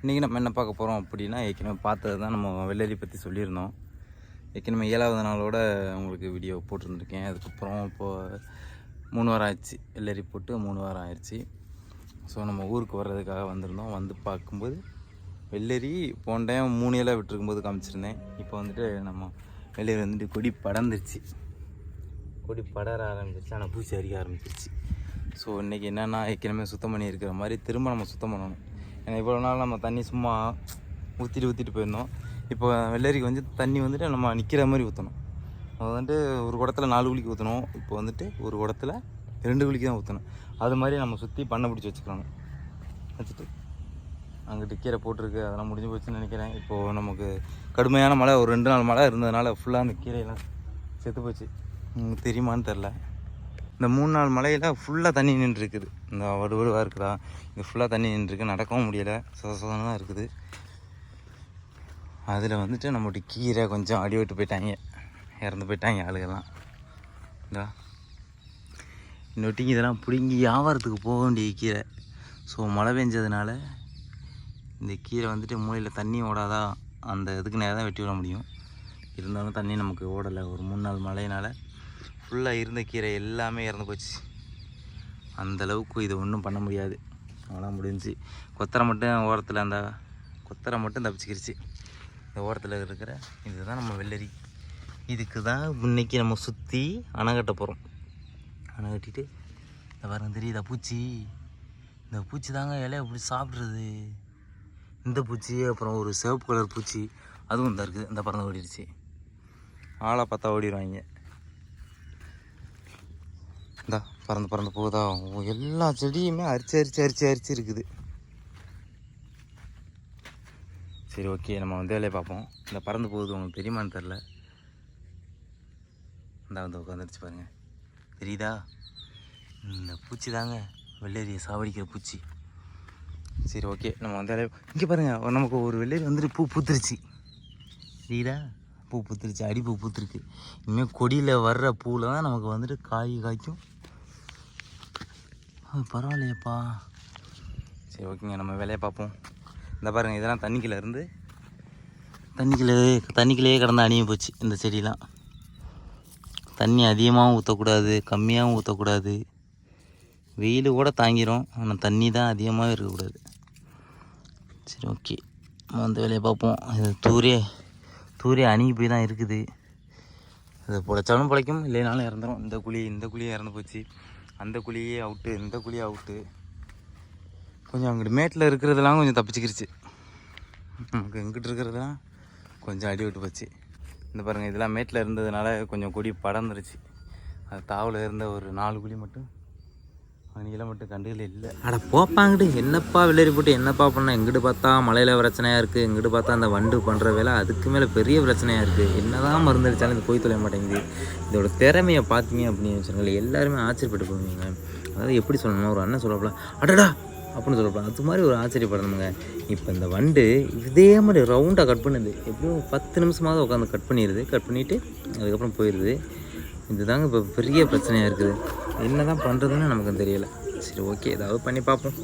இன்றைக்கி நம்ம என்ன பார்க்க போகிறோம் அப்படின்னா ஏற்கனவே பார்த்தது தான் நம்ம வெள்ளரி பற்றி சொல்லியிருந்தோம். ஏற்கனவே ஏழாவது நாளோட உங்களுக்கு வீடியோ போட்டிருந்துருக்கேன். அதுக்கப்புறம் இப்போது மூணு வாரம் ஆயிடுச்சு. வெள்ளரி போட்டு மூணு வாரம் ஆயிடுச்சு. ஸோ நம்ம ஊருக்கு வர்றதுக்காக வந்திருந்தோம். வந்து பார்க்கும்போது வெள்ளரி போன டைம் மூணு இலை விட்டுருக்கும்போது காமிச்சிருந்தேன். இப்போ வந்துட்டு நம்ம வெள்ளரி வந்துட்டு கொடி படர்ந்துருச்சு. கொடி படர ஆரம்பிச்சிருச்சு. ஆனால் பூச்சி அரிக்க ஆரம்பிச்சிருச்சு. ஸோ இன்றைக்கி என்னென்னா ஏற்கனவே சுத்தம் பண்ணி இருக்கிற மாதிரி திரும்ப நம்ம சுத்தம் பண்ணணும். ஏன்னா இவ்வளோ நாள் நம்ம தண்ணி சும்மா ஊற்றிட்டு ஊற்றிட்டு போயிருந்தோம். இப்போ வெள்ளரிக்கு வந்து தண்ணி வந்துட்டு நம்ம நிற்கிற மாதிரி ஊற்றணும் அது வந்துட்டு ஒரு குடத்துல நாலு குழிக்கு ஊற்றணும் இப்போ வந்துட்டு ஒரு குடத்துல ரெண்டு குழிக்கு தான் ஊற்றணும் அது மாதிரி நம்ம சுற்றி பண்ணை பிடிச்சி வச்சுக்கணும். வச்சுட்டு அங்கிட்டு கீரை போட்டிருக்கு. அதெல்லாம் முடிஞ்சு போச்சுன்னு நினைக்கிறேன். இப்போது நமக்கு கடுமையான மழை ஒரு ரெண்டு நாள் மழை இருந்ததுனால ஃபுல்லாக அந்த கீரையெல்லாம் செத்து போச்சு. தெரியுமான்னு தெரில இந்த மூணு நாள் மலையில் ஃபுல்லாக தண்ணி நின்று இருக்குது இந்த வடுவடுவாக இருக்குதா? இது ஃபுல்லாக தண்ணி நின்றுருக்கு. நடக்கவும் முடியலை. சொத இருக்குது அதில் வந்துட்டு நம்மளுடைய கீரை கொஞ்சம் அடி விட்டு போயிட்டாங்க இறந்து போயிட்டாங்க ஆளுகெல்லாம் இந்தா இன்னொட்டிங்க இதெல்லாம் பிடுங்கி வியாபாரத்துக்கு போக வேண்டிய கீரை ஸோ மழை பெஞ்சதுனால இந்த கீரை வந்துட்டு மூலையில் தண்ணி ஓடாதா அந்த இதுக்கு நேரம் தான் வெட்டி விட முடியும் இருந்தாலும் தண்ணி நமக்கு ஓடலை ஒரு மூணு நாள் மழையினால் ஃபுல்லாக இருந்த கீரை எல்லாமே இறந்து போச்சு. அந்தளவுக்கு இதை இது ஒன்றும் பண்ண முடியாது. அவ்வளோ முடிஞ்சு. கொத்தரை மட்டும் ஓரத்தில் அந்த கொத்தரை மட்டும் தப்பிச்சுக்கிருச்சு. இந்த ஓரத்தில் இருக்கிற இதுதான் நம்ம வெள்ளரி. இதுக்கு தான் இன்றைக்கி நம்ம சுற்றி அணை கட்ட போகிறோம் அணை கட்டிட்டு இந்த பாருங்க தெரியுதா பூச்சி? இந்த பூச்சி தாங்க இலையை அப்படி சாப்பிட்றது. இந்த பூச்சி அப்புறம் ஒரு சிவப்பு கலர் பூச்சி. அதுவும் இந்த இருக்குது. இந்த பறந்து ஓடிடுச்சு. ஆளை பார்த்தா ஓடிடுவாங்க. இந்தா பறந்து பறந்து போகுதா? எல்லா செடியுமே அரிச்சு அரிச்சு அரிச்சு அரிச்சு இருக்குது. சரி ஓகே நம்ம வந்து வேலையை பார்ப்போம். இந்த பறந்து போகுது உங்களுக்கு தெரியுமான்னு தெரில இந்த வந்து உட்காந்துருச்சு பாருங்கள் தெரியுதா? இந்த பூச்சி தாங்க வெள்ளேரியை சாவடிக்கிற பூச்சி. சரி ஓகே நம்ம வந்து வேலையை இங்கே பாருங்க நமக்கு ஒரு வெள்ளேரி வந்துட்டு பூ பூத்துருச்சு. தெரியுதா? பூ பூத்துருச்சு அடிப்பூ பூத்துருக்கு. இனிமேல் கொடியில் வர்ற பூவில் தான் நமக்கு வந்துட்டு காய் காய்க்கும். அது பரவாயில்லையப்பா. சரி ஓகேங்க நம்ம வேலையை பார்ப்போம். இந்த பாருங்க இதெல்லாம் தண்ணிக்குள்ள இருந்து தண்ணிக்குள்ளே தண்ணிக்குள்ளேயே கிடந்து அணிய போச்சு இந்த செடியெலாம் தண்ணி அதிகமாகவும் ஊற்றக்கூடாது கம்மியாகவும் ஊற்றக்கூடாது வெயில் கூட தாங்கிரும் ஆனால் தண்ணி தான் அதிகமாகவே இருக்கக்கூடாது. சரி ஓகே. நம்ம அந்த வேலையை பார்ப்போம். இது தூரே தூரே அணுகி போய் தான் இருக்குது. இது பிழைச்சாலும் பிழைக்கும் இல்லைனாலும் இறந்துரும். இந்த குழி இந்த குழியே இறந்து போச்சு. அந்த குழியே அவுட்டு இந்த குழியே அவுட்டு கொஞ்சம் அங்கிட்டு மேட்டில் இருக்கிறதெல்லாம் கொஞ்சம் தப்பிச்சுக்கிருச்சு. நமக்கு எங்கிட்டு இருக்கிறதெல்லாம் கொஞ்சம் அடி விட்டு போச்சு. இந்த பாருங்கள் இதெல்லாம் மேட்டில் இருந்ததுனால கொஞ்சம் கொடி படர்ந்துருச்சு. அது தாவில் இருந்த ஒரு நாலு குழி மட்டும் அன்றைக்கெல்லாம் மட்டும் கண்டுகள் இல்லை. அட போப்பாங்கிட்டு என்னப்பா விளையாடி போட்டு என்னப்பா பண்ண? எங்கிட்டு பார்த்தா மலையில் பிரச்சனையாக இருக்குது எங்கிட்டு பார்த்தா அந்த வண்டு பண்ணுற வேலை? அதுக்கு மேலே பெரிய பிரச்சனையாக இருக்குது என்னதான் மருந்து அடித்தாலும் இது போய் தொலைய மாட்டேங்குது. இதோட திறமையை பார்த்தீங்க அப்படின்னு வச்சுக்கோங்களேன் எல்லாருமே ஆச்சரியப்பட்டு போவீங்க அதாவது எப்படி சொல்லணும்னா ஒரு அண்ணன் சொல்லப்பல அடடா! அப்படின்னு சொல்லப்பலாம் அது மாதிரி ஒரு ஆச்சரியப்படணுங்க இப்போ இந்த வண்டு இதே மாதிரி ரவுண்டாக கட் பண்ணுது. எப்படியும் பத்து நிமிஷமாவது உட்காந்து கட் பண்ணிடுது கட் பண்ணிவிட்டு அதுக்கப்புறம் போயிடுது இதுதாங்க இப்போ பெரிய பிரச்சனையாக இருக்குது. என்ன தான் பண்ணுறதுன்னு நமக்கு தெரியலை. சரி ஓகே ஏதாவது பண்ணி பார்ப்போம்.